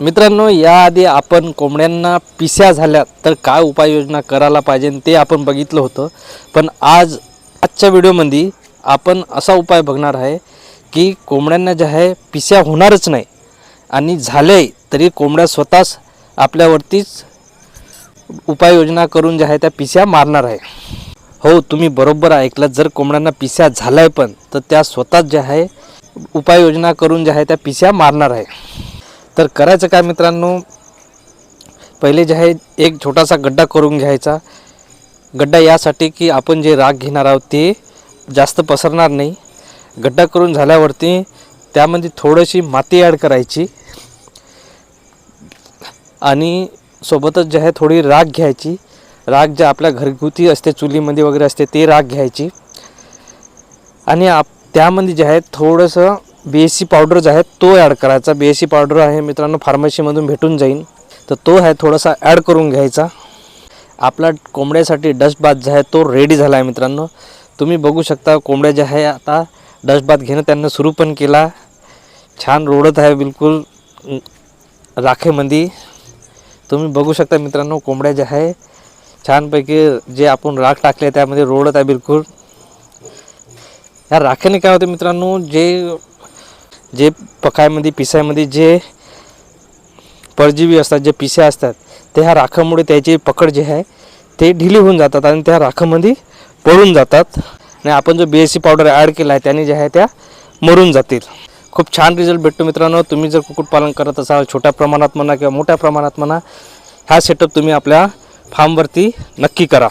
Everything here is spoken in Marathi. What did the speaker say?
मित्रांनो याआधी आपण कोंबड्यांना पिस्या झाल्या तर काय उपाययोजना करायला पाहिजे ते आपण बघितलं होतं. पण आज आजच्या व्हिडिओमध्ये आपण असा उपाय बघणार आहे की कोंबड्यांना जे आहे पिस्या होणारच नाही. आणि झाले तरी कोंबड्या स्वतःच आपल्यावरतीच उपाययोजना करून ज्या आहे त्या पिस्या मारणार आहे. हो तुम्ही बरोबर ऐकलं. जर कोंबड्यांना पिस्या झालाय पण तर त्या स्वतःच ज्या आहे उपाययोजना करून ज्या आहे त्या पिस्या मारणार आहे. तर करायचं काय मित्रांनो? पहिले जे आहे एक छोटासा गड्डा करून घ्यायचा. गड्डा यासाठी की आपण जे राग घेणार आहोत ते जास्त पसरणार नाही. गड्डा करून झाल्यावरती त्यामध्ये थोडीशी माती ॲड करायची. आणि सोबतच जे आहे थोडी राग घ्यायची. राग जे आपल्या घरगुती असते चुलीमध्ये वगैरे असते ते राग घ्यायची. आणि आप त्यामध्ये जे आहे थोडंसं बी एस सी पावडर जो आहे तो ॲड करायचा. बी एस सी पावडर आहे मित्रांनो फार्मसीमधून भेटून जाईल तर तो आहे थोडासा ॲड करून घ्यायचा. आपला कोंबड्यासाठी डस्ट बाथ जो आहे तो रेडी झाला आहे मित्रांनो. तुम्ही बघू शकता कोंबड्या ज्या आहे आता डस्ट बाथ घेणं त्यांना सुरू पण केला. छान रोडत आहे बिलकुल राखेमध्ये तुम्ही बघू शकता मित्रांनो कोंबड्या ज्या आहे छानपैकी जे आपण राख टाकले त्यामध्ये रोडत आहे बिलकुल. या राखेने काय होते मित्रांनो जे जे पकायमध्ये पिसायमध्ये जे परजीवी असतात जे पिसे असतात ते ह्या राखामुळे त्याची पकड जे आहे ते ढिली होऊन जातात आणि त्या राखामध्ये पळून जातात. आणि आपण जो B S C powder add केला आहे त्याने जे आहे त्या मरून जातील. खूप छान रिझल्ट भेटतो मित्रांनो. तुम्ही जर कुक्कुटपालन करत असाल छोट्या प्रमाणात म्हणा किंवा मोठ्या प्रमाणात म्हणा हा सेटअप तुम्ही आपल्या फार्मवरती नक्की करा.